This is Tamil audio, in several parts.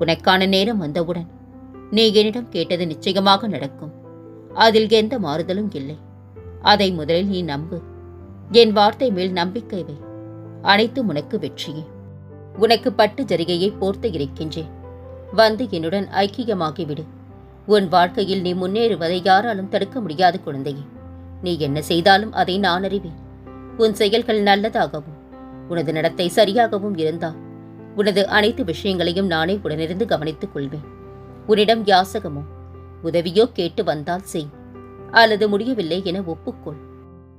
உனக்கான நேரம் வந்தவுடன் நீ என்னிடம் கேட்டது நிச்சயமாக நடக்கும். அதில் எந்த மாறுதலும் இல்லை. அதை முதலில் நீ நம்பு. என் வார்த்தை மேல் நம்பிக்கை வை. அனைத்தும் உனக்கு வெற்றியே. உனக்கு பட்டு ஜரிகையை போர்த்து இருக்கின்றேன். வந்து என்னுடன் ஐக்கியமாகிவிடு. உன் வாழ்க்கையில் நீ முன்னேறுவதை யாராலும் தடுக்க முடியாது குழந்தையே. நீ என்ன செய்தாலும் அதை நான் அறிவேன். உன் செயல்கள் நல்லதாகவும் உனது நடத்தை சரியாகவும் இருந்தால் உனது அனைத்து விஷயங்களையும் நானே உடனிருந்து கவனித்துக் கொள்வேன். உன்னிடம் யாசகமோ உதவியோ கேட்டு வந்தால் செய். அல்லது முடியவில்லை என ஒப்புக்கொள்.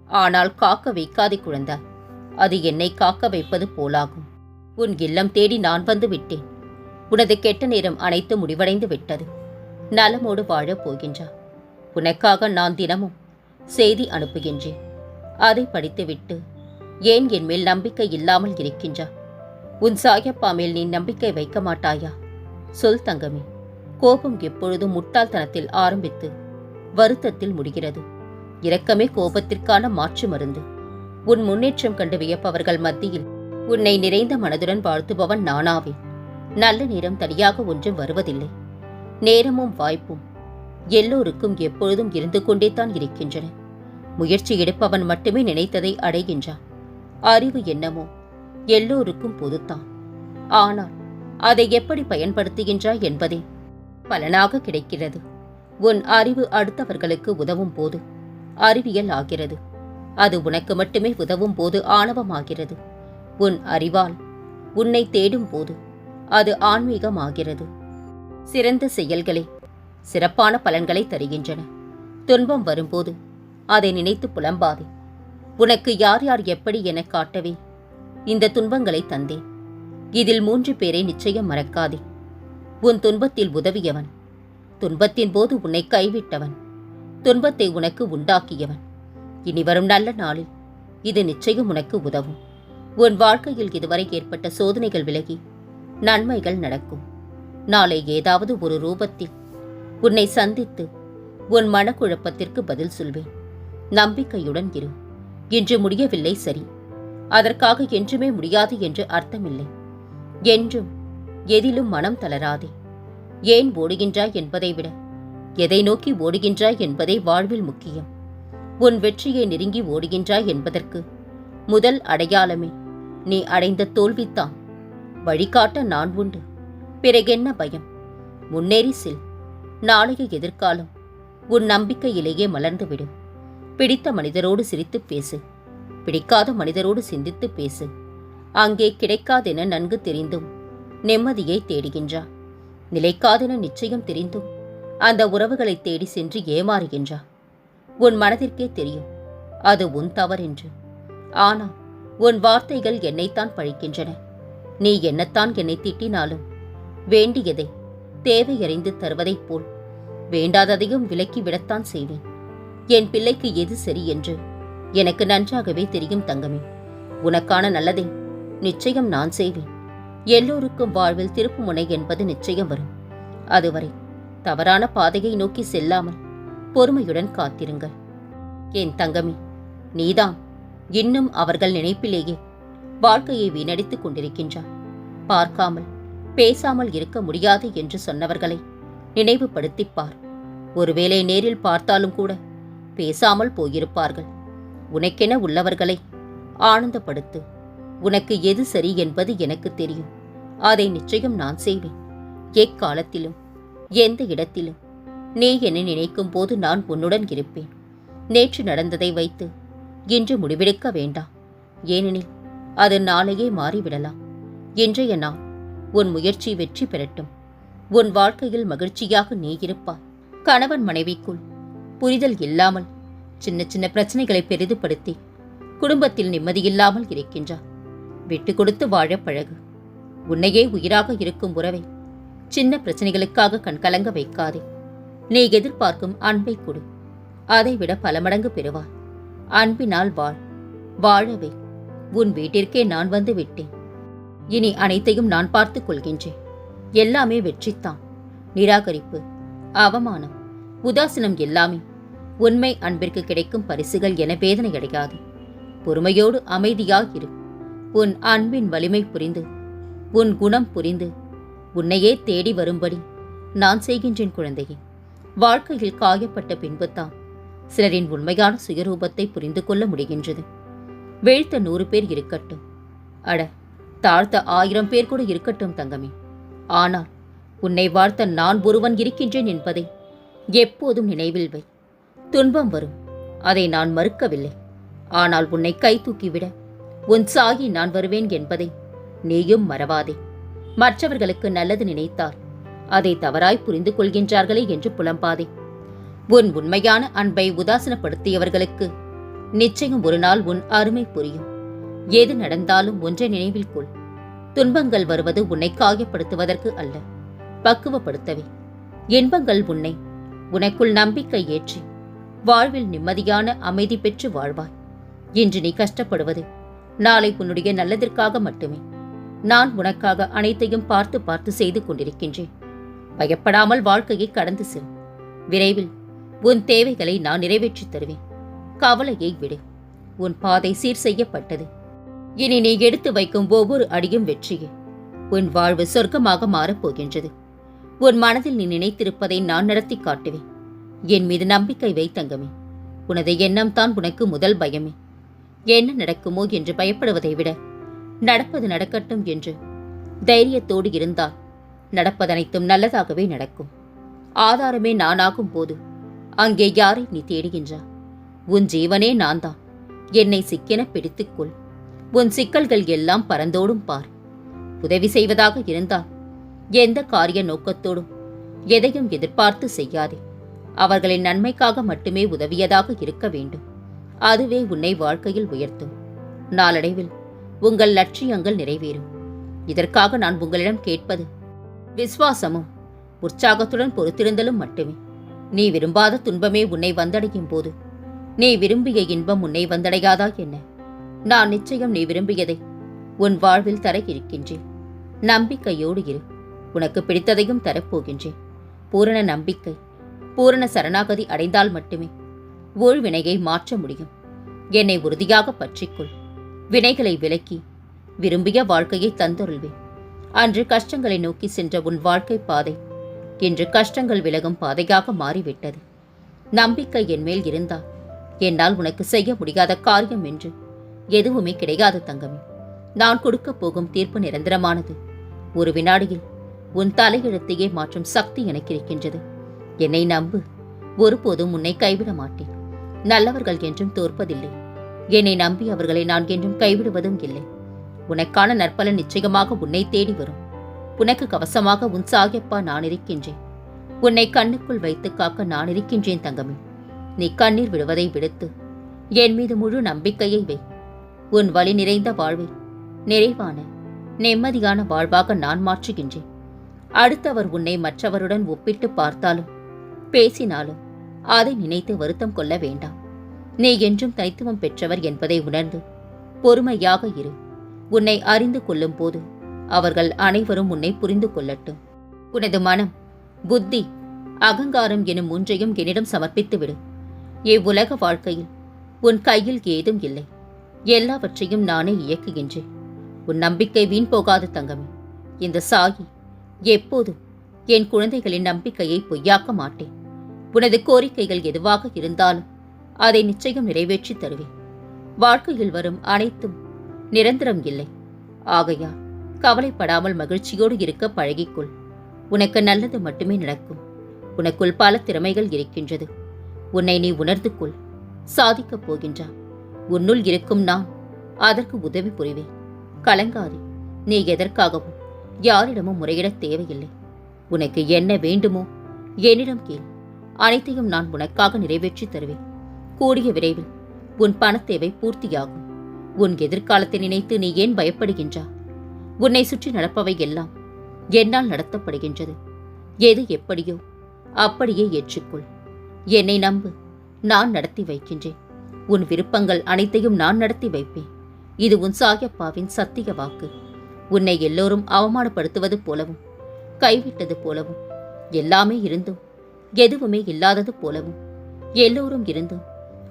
ஆனால் காக்க வைக்காதே குழந்தாய் அது என்னை காக்க வைப்பது போலாகும். உன் இல்லம் தேடி நான் வந்து விட்டேன். உனது கெட்ட நேரம் அனைத்து முடிவடைந்து விட்டது. நலமோடு வாழப் போகின்றார் உனக்காக நான் தினமும் செய்தி அனுப்புகின்றேன். அதை படித்துவிட்டு ஏன் என் மேல் நம்பிக்கை இல்லாமல் இருக்கின்றா? உன் சாயப்பா மேல் நீ நம்பிக்கை வைக்க மாட்டாயா? சொல் தங்கமே. கோபம் எப்பொழுதும் முட்டாள்தனத்தில் ஆரம்பித்து வருத்தத்தில் முடிகிறது. இரக்கமே கோபத்திற்கான மாற்று மருந்து. உன் முன்னேற்றம் கண்டு வியப்பவர்கள் மத்தியில் உன்னை நிறைந்த மனதுடன் வாழ்த்துபவன் நானாவே. நல்ல நேரம் தனியாக ஒன்றும் வருவதில்லை. நேரமும் வாய்ப்பும் எல்லோருக்கும் எப்பொழுதும் இருந்து கொண்டே தான் இருக்கின்றன. முயற்சி எடுப்பவன் மட்டுமே நினைத்ததை அடைகின்றான். அறிவு என்னமோ எல்லோருக்கும் பொதுத்தான். ஆனால் அதை எப்படி பயன்படுத்துகின்றாய் என்பதே பலனாக கிடைக்கிறது. உன் அறிவு அடுத்தவர்களுக்கு உதவும் போது அறிவியல் ஆகிறது. அது உனக்கு மட்டுமே உதவும் போது ஆணவமாகிறது. உன் அறிவால் உன்னை தேடும் போது அது ஆன்மீகமாகிறது. சிறந்த செயல்களே சிறப்பான பலன்களை தருகின்றன. துன்பம் வரும்போது அதை நினைத்து புலம்பாதே. உனக்கு யார் யார் எப்படி என காட்டவே இந்த துன்பங்களை தந்தேன். இதில் மூன்று பேரை நிச்சயம் மறக்காதே. உன் துன்பத்தில் உதவியவன். துன்பத்தின் போது உன்னை கைவிட்டவன். துன்பத்தை உனக்கு உண்டாக்கியவன். இனி வரும் நல்ல நாளில் இது நிச்சயம் உனக்கு உதவும். உன் வாழ்க்கையில் இதுவரை ஏற்பட்ட சோதனைகள் விலகி நன்மைகள் நடக்கும். நாளை ஏதாவது ஒரு ரூபத்தில் உன்னை சந்தித்து உன் மனக்குழப்பத்திற்கு பதில் சொல்வேன். நம்பிக்கையுடன் இரு. இன்று முடியவில்லை சரி. அதற்காக என்றுமே முடியாது என்று அர்த்தமில்லை. என்றும் எதிலும் மனம் தளராதே. ஏன் ஓடுகின்றாய் என்பதை விட எதை நோக்கி ஓடுகின்றாய் என்பதே வாழ்வில் முக்கியம். உன் வெற்றியை நெருங்கி ஓடுகின்றாய் என்பதற்கு முதல் அடையாளமே நீ அடைந்த தோல்வித்தான் வழிகாட்ட நான் உண்டு. பிறகென்ன பயம்? முன்னேறி செல். நாளைய எதிர்காலம் உன் நம்பிக்கையிலேயே மலர்ந்துவிடும். பிடித்த மனிதரோடு சிரித்துப் பேசு. பிடிக்காத மனிதரோடு சிந்தித்துப் பேசு. அங்கே கிடைக்காதென நன்கு தெரிந்தும் நிம்மதியை தேடுகின்றா. நிலைக்காதென நிச்சயம் தெரிந்தும் அந்த உறவுகளை தேடி சென்று ஏமாறுகின்றா. உன் மனதிற்கே தெரியும் அது உன் தவறென்று. ஆனால் உன் வார்த்தைகள் என்னைத்தான் பழிக்கின்றன. நீ என்னத்தான் என்னை திட்டினாலும் வேண்டியதை தேவையறிந்து தருவதைப் போல் வேண்டாததையும் விலக்கி விடத்தான் செய்வேன். என் பிள்ளைக்கு எது சரி என்று எனக்கு நன்றாகவே தெரியும் தங்கமே. உனக்கான நல்லதை நிச்சயம் நான் செய்வேன். எல்லோருக்கும் வாழ்வில் திருப்புமுனை என்பது நிச்சயம் வரும். அதுவரை தவறான பாதையை நோக்கி செல்லாமல் பொறுமையுடன் காத்திருங்கள். என் தங்கமே நீதான் இன்னும் அவர்கள் நினைப்பிலேயே வாழ்க்கையை வீணடித்துக் கொண்டிருக்கின்றார் பார்க்காமல் பேசாமல் இருக்க முடியாது என்று சொன்னவர்களை நினைவுபடுத்திப் பார். ஒருவேளை நேரில் பார்த்தாலும் கூட பேசாமல் போயிருப்பார்கள். உனக்கென உள்ளவர்களை? ஆனந்தப்படுத்து. உனக்கு எது சரி என்பது எனக்கு தெரியும். அதை நிச்சயம் நான் செய்வேன். எக்காலத்திலும் எந்த இடத்திலும். நீ என்னை நினைக்கும் போது நான் உன்னுடன் இருப்பேன். நேற்று நடந்ததை வைத்து இன்று முடிவெடுக்க வேண்டாம். ஏனெனில் அது நாளையே மாறிவிடலாம். இன்றைய நாள் உன் முயற்சி வெற்றி பெறட்டும். உன் வாழ்க்கையில் மகிழ்ச்சியாக நீ இருப்பாய். கணவன் மனைவிக்குள் புரிதல் இல்லாமல் சின்ன சின்ன பிரச்சனைகளை பெரிதுபடுத்தி குடும்பத்தில் நிம்மதியில்லாமல் இருக்கின்றார். விட்டு கொடுத்து வாழ பழகு. உன்னையே உயிராக இருக்கும் உறவை சின்ன பிரச்சனைகளுக்காக கண்கலங்க வைக்காதே. நீ எதிர்பார்க்கும் அன்பை கொடு. அதைவிட பல மடங்கு பெறுவாய். அன்பினால் வாழ். வாழவே உன் வீட்டிற்கே நான் வந்து விட்டேன். இனி அனைத்தையும் நான் பார்த்துக் கொள்கின்றேன். எல்லாமே வெற்றித்தான் நிராகரிப்பு அவமானம் உதாசீனம் எல்லாமே உண்மை அன்பிற்கு கிடைக்கும் பரிசுகள் என வேதனை அடையாது. பொறுமையோடு அமைதியாகிரு உன் அன்பின் வலிமை புரிந்து உன் குணம் புரிந்து உன்னையே தேடி வரும்படி நான் செய்கின்றேன் குழந்தையே. வாழ்க்கையில் காயப்பட்ட பின்புதான் சிலரின் உண்மையான சுயரூபத்தை புரிந்து கொள்ள முடிகின்றது. வீழ்த்த நூறு பேர் இருக்கட்டும். அட தாழ்த்த ஆயிரம் பேர் கூட இருக்கட்டும் தங்கமே. ஆனால் உன்னை வாழ்த்த நான் ஒருவன் இருக்கின்றேன் என்பதை எப்போதும் நினைவில் வை. துன்பம் வரும். அதை நான் மறுக்கவில்லை. ஆனால் உன்னை கை தூக்கிவிட உன் சாகி நான் வருவேன் என்பதை நீயும் மறவாதே. மற்றவர்களுக்கு நல்லது நினைத்தால் அதை தவறாய் புரிந்து கொள்கின்றார்களே என்று புலம்பாதே. உன் உண்மையான அன்பை உதாசனப்படுத்தியவர்களுக்கு நிச்சயம் ஒரு நாள் உன் அருமை புரியும். எது நடந்தாலும் ஒன்றை நினைவில் கொள். துன்பங்கள் வருவது உன்னை காயப்படுத்துவதற்கு அல்ல பக்குவப்படுத்தவே. இன்பங்கள் உன்னை உனக்குள் நம்பிக்கை ஏற்றி வாழ்வில் நிம்மதியான அமைதி பெற்று வாழ்வாய். இன்று நீ கஷ்டப்படுவது நாளை உன்னுடைய நல்லதற்காக மட்டுமே. நான் உனக்காக அனைத்தையும் பார்த்து பார்த்து செய்து கொண்டிருக்கின்றேன். பயப்படாமல் வாழ்க்கையை கடந்து செல். விரைவில் உன் தேவைகளை நான் நிறைவேற்றித் தருவேன். கவலையை விடு. உன் பாதை சீர் செய்யப்பட்டது. இனி நீ எடுத்து வைக்கும் ஒவ்வொரு அடியும் வெற்றியே. உன் வாழ்வு சொர்க்கமாக மாறப்போகின்றது உன் மனதில் நீ நினைத்திருப்பதை நான் நடத்தி காட்டுவேன். என் மீது நம்பிக்கை வை தங்கமே. உனது எண்ணம் தான் உனக்கு முதல் பயமே. என்ன நடக்குமோ என்று பயப்படுவதை விட நடப்பது நடக்கட்டும் என்று தைரியத்தோடு இருந்தால் நடப்பதனைத்தும் நல்லதாகவே நடக்கும். ஆதாரமே நானாகும் போது அங்கே யாரை நீ தேடுகின்றா உன் ஜீவனே நான் தான் என்னை சிக்கென பிடித்துக்கொள். உன் சிக்கல்கள் எல்லாம் பறந்தோடும் பார். உதவி செய்வதாக இருந்தால் எந்த காரிய நோக்கத்தோடும் எதையும் எதிர்பார்த்து செய்யாதே. அவர்களின் நன்மைக்காக மட்டுமே உதவியதாக இருக்க வேண்டும். அதுவே உன்னை வாழ்க்கையில் உயர்த்தும். நாளடைவில் உங்கள் லட்சியங்கள் நிறைவேறும். இதற்காக நான் உங்களிடம் கேட்பது விசுவாசமும் உற்சாகத்துடன் பொறுத்திருந்தலும் மட்டுமே. நீ விரும்பாத துன்பமே உன்னை வந்தடையும் போது நீ விரும்பிய இன்பம் உன்னை வந்தடையாதா என்ன? நான் நிச்சயம் நீ விரும்பியதை உன் வாழ்வில் தர இருக்கின்றேன். நம்பிக்கையோடு இரு. உனக்கு பிடித்ததையும் தரப்போகின்றேன். பூரண நம்பிக்கை பூரண சரணாகதி அடைந்தால் மட்டுமே ஊழ்வினையை மாற்ற முடியும். என்னை உறுதியாக பற்றிக்கொள். வினைகளை விலக்கி விரும்பிய வாழ்க்கையை தந்தருள்வேன். அன்று கஷ்டங்களை நோக்கி சென்ற உன் வாழ்க்கை பாதை இன்று கஷ்டங்கள் விலகும் பாதையாக மாறிவிட்டது. நம்பிக்கை என் மேல் இருந்தால் என்னால் உனக்கு செய்ய முடியாத காரியம் என்று எதுவுமே கிடையாது தங்கமே. நான் கொடுக்கப் போகும் தீர்ப்பு நிரந்தரமானது. ஒரு வினாடியில் உன் தலையெழுத்தையே மாற்றும் சக்தி எனக்கு இருக்கின்றது. என்னை நம்பு. ஒருபோதும் உன்னை கைவிட மாட்டேன். நல்லவர்கள் என்றும் தோற்பதில்லை. என்னை நம்பி அவர்களை நான் என்றும் கைவிடுவதும் இல்லை. உனக்கான நற்பலன் நிச்சயமாக உன்னை தேடி வரும். உனக்கு கவசமாக உன் சாகியப்பா நான் இருக்கின்றேன். உன்னை கண்ணுக்குள் வைத்து காக்க நான் இருக்கின்றேன் தங்கமே. நீ கண்ணீர் விடுவதை விடுத்து என் மீது முழு நம்பிக்கையை வை. உன் வழி நிறைந்த வாழ்வை நிறைவான நிம்மதியான வாழ்வாக நான் மாற்றுகின்றேன். அடுத்தவர் உன்னை மற்றவருடன் ஒப்பிட்டு பார்த்தாலும் பேசினாலும் அதை நினைத்து வருத்தம் கொள்ள வேண்டாம். நீ என்றும் தனித்துவம் பெற்றவர் என்பதை உணர்ந்து பொறுமையாக இரு. உன்னை அறிந்து கொள்ளும் போது அவர்கள் அனைவரும் உன்னை புரிந்து கொள்ளட்டும். உனது மனம் புத்தி அகங்காரம் எனும் ஒன்றையும் என்னிடம் சமர்ப்பித்து விடு. இவ்வுலக வாழ்க்கையில் உன் கையில் ஏதும் இல்லை. எல்லாவற்றையும் நானே இயக்குகின்றேன். உன் நம்பிக்கை வீண் போகாது தங்கமே. இந்த சாகி எப்போதும் என் குழந்தைகளின் நம்பிக்கையை பொய்யாக்க மாட்டேன். உனது கோரிக்கைகள் எதுவாக இருந்தாலும் அதை நிச்சயம் நிறைவேற்றி தருவேன். வாழ்க்கையில் வரும் அனைத்தும் நிரந்தரம் இல்லை. ஆகையால் கவலைப்படாமல் மகிழ்ச்சியோடு இருக்க பழகிக்கொள். உனக்கு நல்லது மட்டுமே நடக்கும். உனக்குள் பல திறமைகள் இருக்கின்றது. உன்னை நீ உணர்ந்து கொள் சாதிக்கப் போகின்றா உன்னுள் இருக்கும் நான் அதற்கு உதவி புரிவேன். கலங்காதே. நீ எதற்காகவும் யாரிடமும் முறையிடத் தேவையில்லை. உனக்கு என்ன வேண்டுமோ என்னிடம் கேள். அனைத்தையும் நான் உனக்காக நிறைவேற்றி தருவேன். கூடிய விரைவில் உன் பணத்தேவை பூர்த்தியாகும். உன் எதிர்காலத்தை நினைத்து நீ ஏன் பயப்படுகின்றா? உன்னை சுற்றி நடப்பவை எல்லாம் என்னால் நடத்தப்படுகின்றது. எது எப்படியோ அப்படியே ஏற்றுக்கொள். என்னை நம்பு நான் நடத்தி வைக்கின்றேன். உன் விருப்பங்கள் அனைத்தையும் நான் நடத்தி வைப்பேன். இது உன் சாயப்பாவின் சத்திய வாக்கு. உன்னை எல்லோரும் அவமானப்படுத்துவது போலவும் கைவிட்டது போலவும் எல்லாமே இருந்தும் எதுவுமே இல்லாதது போலவும் எல்லோரும் இருந்தும்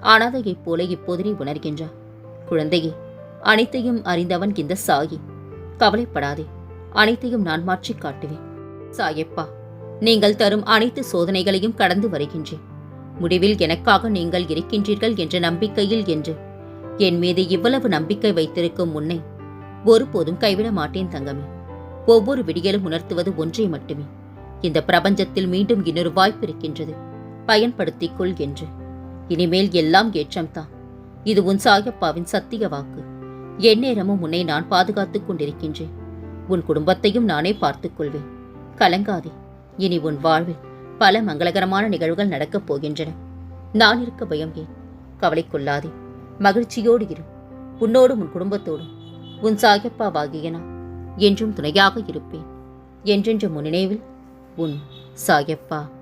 அனாதையைப் போல இப்போது உணர்கின்றார். உணர்கின்றா குழந்தையே அனைத்தையும் அறிந்தவன் இந்த சாயி. கவலைப்படாதே அனைத்தையும் நான் மாற்றிக் காட்டுவேன். சாயப்பா நீங்கள் தரும் அனைத்து சோதனைகளையும் கடந்து வருகின்றேன். முடிவில் எனக்காக நீங்கள் இருக்கின்றீர்கள் என்ற நம்பிக்கையில் என்று. என் மீது இவ்வளவு நம்பிக்கை வைத்திருக்கும் முன்னை ஒருபோதும் கைவிட மாட்டேன் தங்கமே. ஒவ்வொரு விடியலும் உணர்த்துவது ஒன்றை மட்டுமே. இந்த பிரபஞ்சத்தில் மீண்டும் இன்னொரு வாய்ப்பு இருக்கின்றது. பயன்படுத்திக் கொள் என்று. இனிமேல் எல்லாம் ஏற்றம்தான். இது உன் சாயப்பாவின் சத்திய வாக்கு. எந்நேரமும் உன்னை நான் பாதுகாத்துக் கொண்டிருக்கின்றேன். உன் குடும்பத்தையும் நானே பார்த்துக் கொள்வேன். கலங்காதே. இனி உன் வாழ்வில் பல மங்களகரமான நிகழ்வுகள் நடக்கப் போகின்றன. நான் இருக்க பயம் ஏன்? கவலை கொள்ளாதே. மகிழ்ச்சியோடு இரு. உன்னோடும் உன் குடும்பத்தோடும். உன் சாயப்பாவாகிய நான் என்றும் துணையாக இருப்பேன். என்றென்ற முன்னினைவில் உன் சாயப்பா